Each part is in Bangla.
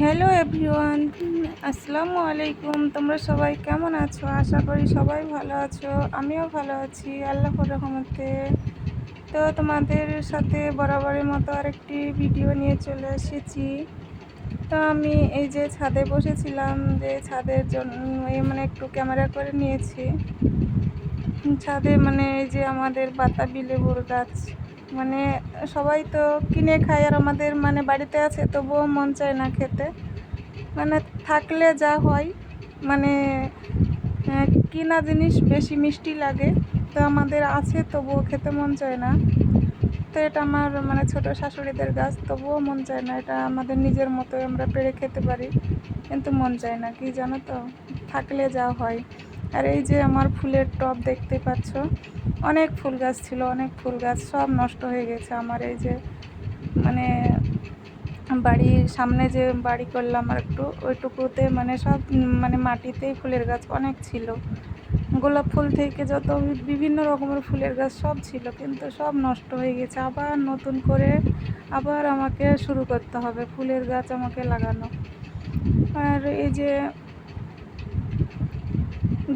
হ্যালো এভরিওয়ান আসসালামু আলাইকুম তোমরা সবাই কেমন আছো? আশা করি সবাই ভালো আছো। আমিও ভালো আছি, আল্লাহর রহমতে। তো তোমাদের সাথে বরাবরের মতো আরেকটি ভিডিও নিয়ে চলে এসেছি। তো আমি এই যে ছাদে বসেছিলাম, যে ছাদের জন্য মানে একটু ক্যামেরা করে নিয়েছি। ছাদে মানে এই যে আমাদের বাতাবি লেবুর গাছ। মানে সবাই তো কিনে খায় আর আমাদের মানে বাড়িতে আছে, তবুও মন চায় না খেতে। মানে থাকলে যা হয় মানে কিনা জিনিস বেশি মিষ্টি লাগে। তো আমাদের আছে, তবুও খেতে মন চায় না। তো এটা আমার মানে ছোট শাশুড়িদের গাছ, তবুও মন চায় না। এটা আমাদের নিজের মতোই আমরা পেড়ে খেতে পারি, কিন্তু মন চায় না, কি জানো তো? থাকলে যা হয়। আর এই যে আমার ফুলের টব দেখতে পাচ্ছ, অনেক ফুল গাছ ছিল, অনেক ফুল গাছ সব নষ্ট হয়ে গেছে। আমার এই যে মানে বাড়ির সামনে যে বাড়ি করলাম আর একটু, ওইটুকুতে মানে সব মানে মাটিতেই ফুলের গাছ অনেক ছিল। গোলাপ ফুল থেকে যত বিভিন্ন রকমের ফুলের গাছ সব ছিল, কিন্তু সব নষ্ট হয়ে গেছে। আবার নতুন করে আবার আমাকে শুরু করতে হবে ফুলের গাছ আমাকে লাগানো। আর এই যে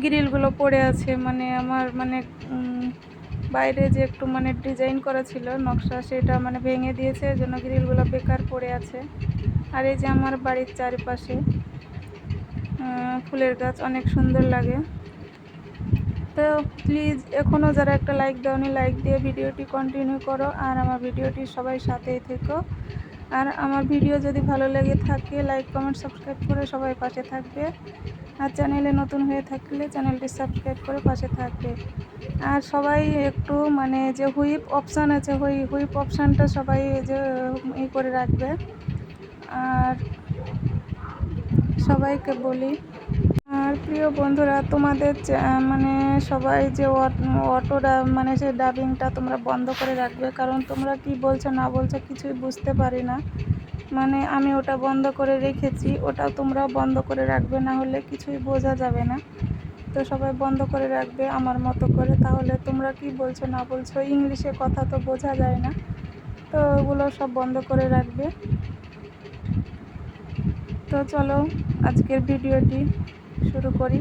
গ্রিলগুলো পড়ে আছে মানে আমার মানে বাইরে যে একটু মানে ডিজাইন করা ছিল, নকশা, সেটা মানে ভেঙে দিয়েছে জন্য গ্রিলগুলো বেকার পড়ে আছে। আর এই যে আমার বাড়ির চারিপাশে ফুলের গাছ অনেক সুন্দর লাগে। তো প্লিজ এখনও যারা একটা লাইক দাওনি লাইক দিয়ে ভিডিওটি কন্টিনিউ করো, আর আমার ভিডিওটি সবাই সাথেই থেকো। আর আমার ভিডিও যদি ভালো লেগে থাকে লাইক কমেন্ট সাবস্ক্রাইব করে সবাই পাশে থাকবে। আর চ্যানেলে নতুন হয়ে থাকলে চ্যানেলটি সাবস্ক্রাইব করে পাশে থাকবে। আর সবাই একটু মানে যে হুইপ অপশান আছে হুই হুইপ অপশানটা সবাই যে ই করে রাখবে। আর সবাইকে বলি, আর প্রিয় বন্ধুরা, তোমাদের মানে সবাই যে অট- মানে যে ডাবিংটা তোমরা বন্ধ করে রাখবে, কারণ তোমরা কি বলছো না বলছো কিছুই বুঝতে পারি না। মানে আমি ওটা বন্ধ করে রেখেছি, ওটা তোমরাও বন্ধ করে রাখবে, না হলে কিছুই বোঝা যাবে না। তো সবাই বন্ধ করে রাখবে আমার মতো করে, তাহলে তোমরা কি বলছো, না বলছো? ইংলিশে কথা তো বোঝা যায় না। তো ওগুলো সব বন্ধ করে রাখবে। তো চলো, আজকের ভিডিওটি শুরু করি।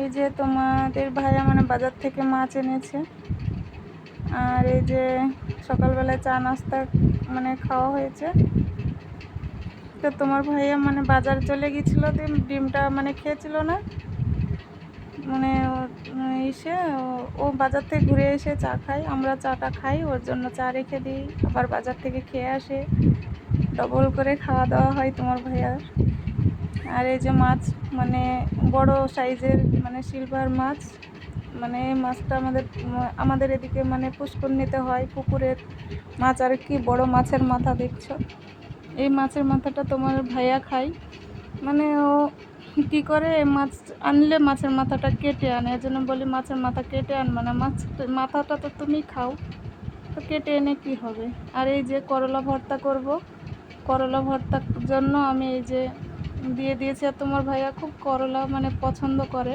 এই যে তোমাদের ভাইয়া মানে বাজার থেকে মাছ এনেছে। আর এই যে সকালবেলায় চা নাস্তা মানে খাওয়া হয়েছে। তো তোমার ভাইয়া মানে বাজার চলে গেছিল ডিম ডিমটা মানে খেয়েছিল না। মানে এসে ও- বাজার থেকে ঘুরে এসে চা খায়, আমরা চাটা খাই, ওর জন্য চা রেখে দিই, আবার বাজার থেকে খেয়ে আসে। ডবল করে খাওয়া দাওয়া হয় তোমার ভাইয়ার। আর এই যে মাছ মানে বড় সাইজের মানে সিলভার মাছ মানে মাছটা আমাদের আমাদের এদিকে মানে পুষ্কর নিতে হয় পুকুরের মাছ। আর কি বড় মাছের মাথা দেখছ? এই মাছের মাথাটা তোমার ভাইয়া খায়। মানে ও কী করে? মাছ আনলে মাছের মাথাটা কেটে আনে। এর জন্য বলি মাছের মাথা কেটে আনবে না। মাছ, মাথাটা তো তুমি খাও। তো কেটে এনে কি হবে? আর এই যে করলা ভর্তা করব। করলা ভর্তার জন্য আমি এই যে দিয়ে দিয়েছি। আর তোমার ভাইয়া খুব করলা মানে পছন্দ করে।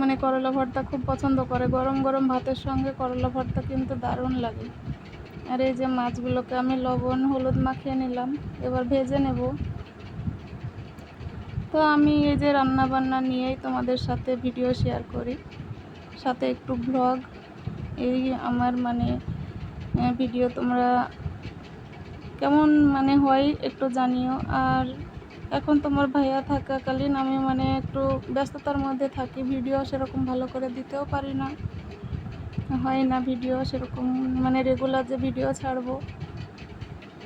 মানে করলা ভর্তা খুব পছন্দ করে। গরম গরম ভাতের সঙ্গে করলা ভর্তা কিন্তু দারুণ লাগে। আর এই যে মাছগুলোকে আমি লবণ, হলুদ মাখিয়ে নিলাম, এবার ভেজে নেব। তো আমি এই যে রান্না বান্না নিয়েই তোমাদের সাথে ভিডিও শেয়ার করি। সাথে একটু ব্লগ এই আমার মানে ভিডিও তোমরা কেমন মানে হয় একটু জানিও। আর এখন তোমার ভাইয়া থাকাকালীন আমি মানে একটু ব্যস্ততার মধ্যে থাকি, ভিডিও সেরকম ভালো করে দিতেও পারি না। হয় না ভিডিও সেরকম মানে রেগুলার যে ভিডিও ছাড়বো।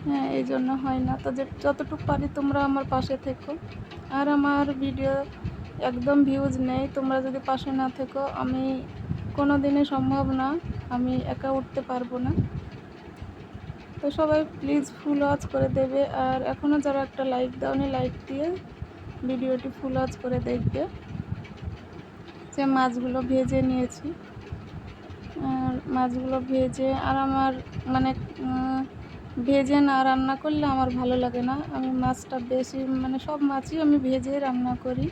হ্যাঁ এই জন্য হয় না। তো যে যতটুকু পারি তোমরা আমার পাশে থেকো। আর আমার ভিডিও একদম ভিউজ নেই। তোমরা যদি পাশে না থেকো, আমি কোনো দিনে সম্ভব না। আমি একা উঠতে পারব না। তো সবাই প্লিজ ফুল ওয়াচ করে দেবে। আর এখনও যারা একটা লাইক দাওনি লাইক দিয়ে ভিডিওটি ফুল ওয়াচ করে দেখবে। যে মাছগুলো ভেজে নিয়েছি। আর মাছগুলো ভেজে, আর আমার মানে ভেজে না রান্না করলে আমার ভালো লাগে না। আমি মাছটা বেশি মানে সব মাছই আমি ভেজে রান্না করি।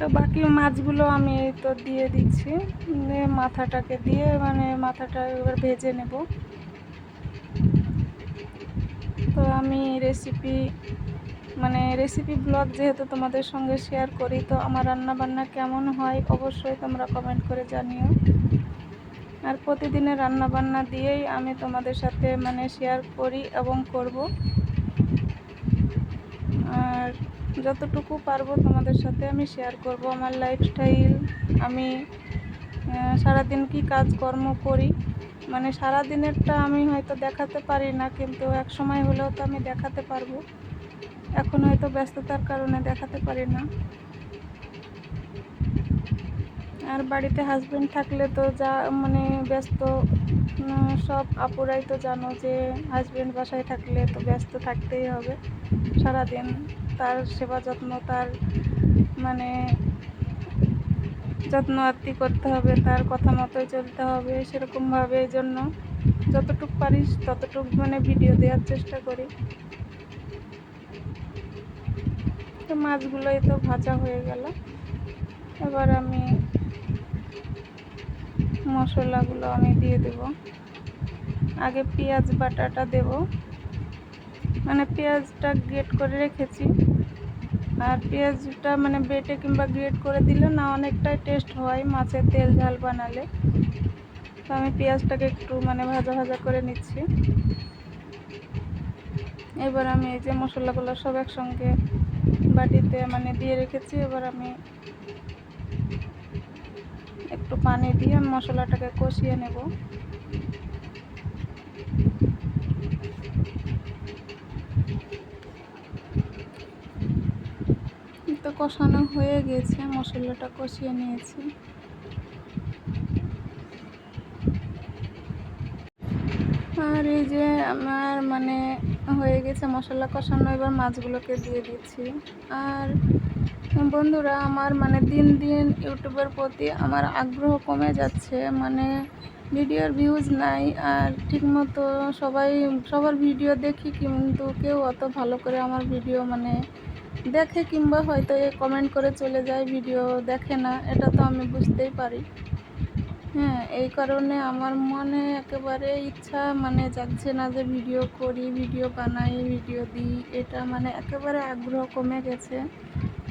তো বাকি মাছগুলো আমি তো দিয়ে দিচ্ছি। মাথাটাকে দিয়ে মানে মাথাটা এবার ভেজে নেব। তো আমি রেসিপি মানে রেসিপি ব্লগ যেহেতু তোমাদের সঙ্গে শেয়ার করি, তো আমার রান্না বান্না কেমন হয় অবশ্যই তোমরা কমেন্ট করে জানিও। আর প্রতিদিনের রান্না বান্না দিয়েই আমি তোমাদের সাথে মানে শেয়ার করি এবং করব। আর যতটুকু পারব তোমাদের সাথে আমি শেয়ার করব আমার লাইফস্টাইল আমি সারাদিন কি কাজকর্ম করি? মানে সারাদিনেরটা আমি হয়তো দেখাতে পারি না, কিন্তু এক সময় হলেও তো আমি দেখাতে পারব। এখন হয়তো ব্যস্ততার কারণে দেখাতে পারি না। আর বাড়িতে হাজবেন্ড থাকলে তো যা মানে ব্যস্ত সব আপুরাই তো জানো যে হাজবেন্ড বাসায় থাকলে তো ব্যস্ত থাকতেই হবে সারাদিন। তার সেবা যত্ন, তার মানে যত্ন আত্তি করতে হবে, তার কথা মতোই চলতে হবে সেরকমভাবে এই জন্য যতটুকু পারিস ততটুক মানে ভিডিও দেওয়ার চেষ্টা করি। তো মাছগুলোই তো ভাজা হয়ে গেল। এবার আমি মশলাগুলো আমি দিয়ে দেব। আগে পেঁয়াজ বাটাটা দেব। মানে পেঁয়াজটা গ্রেট করে রেখেছি। আর পেঁয়াজটা মানে বেটে কিংবা গ্রেট করে দিলে না অনেকটাই টেস্ট হয় মাছের তেল ঝাল বানালে। তো আমি পেঁয়াজটাকে একটু মানে ভাজা ভাজা করে নিচ্ছি। এবার আমি এই যে মশলাগুলো সব একসঙ্গে বাটিতে মানে দিয়ে রেখেছি, এবার আমি একটু পানি দিয়ে মশলাটাকে কষিয়ে নেব তো কষানো হয়ে গেছে, মশলাটা কষিয়ে নিয়েছি। আর এই যে আমার মানে হয়ে গেছে মশলা কষানো, এবার মাছগুলোকে দিয়ে দিচ্ছি। আর বন্ধুরা, আমার মানে দিন দিন ইউটিউবের প্রতি আমার আগ্রহ কমে যাচ্ছে মানে ভিডিওর ভিউজ নাই, আর ঠিকমতো সবাই, সবার ভিডিও দেখি কিন্তু কেউ অত ভালো করে আমার ভিডিও মানে দেখে কিংবা হয়তো এ কমেন্ট করে চলে যায় ভিডিও দেখে না, এটা তো আমি বুঝতেই পারি। হ্যাঁ এই কারণে আমার মনে একেবারে ইচ্ছা মানে যাচ্ছে না যে ভিডিও করি ভিডিও বানাই ভিডিও দিই, এটা মানে একেবারে আগ্রহ কমে গেছে।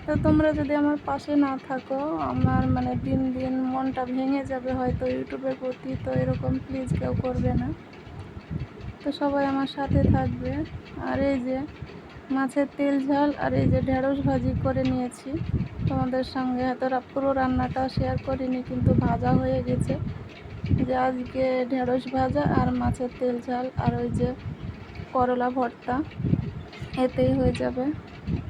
তো তোমরা যদি আমার পাশে না থাকো, আমার মানে দিন দিন মনটা ভেঙে যাবে হয়তো ইউটিউবের প্রতি, তো এরকম প্লিজ কেউ করবে না। তো সবাই আমার সাথে থাকবে। আর এই যে মাছের তেল, ঝাল আর এই যে ঢেঁড়স ভাজি করে নিয়েছি। তোমাদের সঙ্গে হয়তো পুরো রান্নাটা শেয়ার করিনি, কিন্তু ভাজা হয়ে গেছে। যে আজকে ঢেঁড়স ভাজা আর মাছের তেল, ঝাল আর ওই যে করলা ভর্তা, এতেই হয়ে যাবে।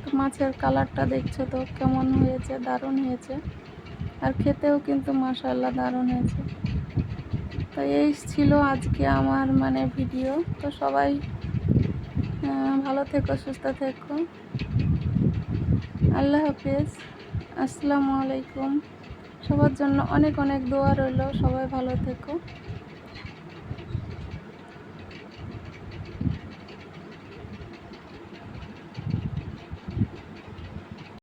তো মাছের কালারটা দেখছ তো, কেমন হয়েছে? দারুণ হয়েছে। আর খেতেও কিন্তু মাশাল্লাহ দারুণ হয়েছে। তো এই ছিল আজকে আমার মানে ভিডিও তো সবাই ভালো থেকো, সুস্থ থেকো। আল্লাহ হাফিজ। আসসালামু আলাইকুম। সবার জন্য অনেক অনেক দোয়া রইল। সবাই ভালো থেকো।